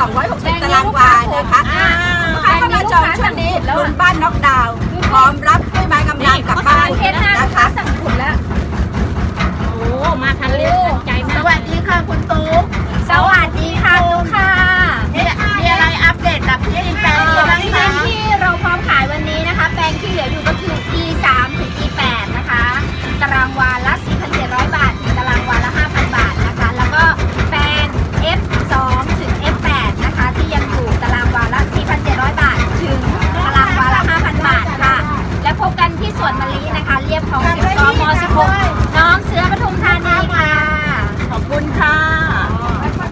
260 ตารางวานะคะลูค้าเข้ามาจองช่วงนี้บนบ้านน็อกดาวพร้อมรับด้วยไม้กำลังกลับบ้านนะคะสั่งผลแล้วโอ้มาทันเร็วใจมากสวัสดีค่ะคุณตุ๊กสวัสดีค่ะลูค่ะมีอะไรอัปเดตกับพี่แปลงบ้างคะที่เราพร้อมขายวันนี้นะคะ แปลงที่เหลืออยู่ก็คือ E3 ถึง E8 นะคะ ตารางวานละ 好看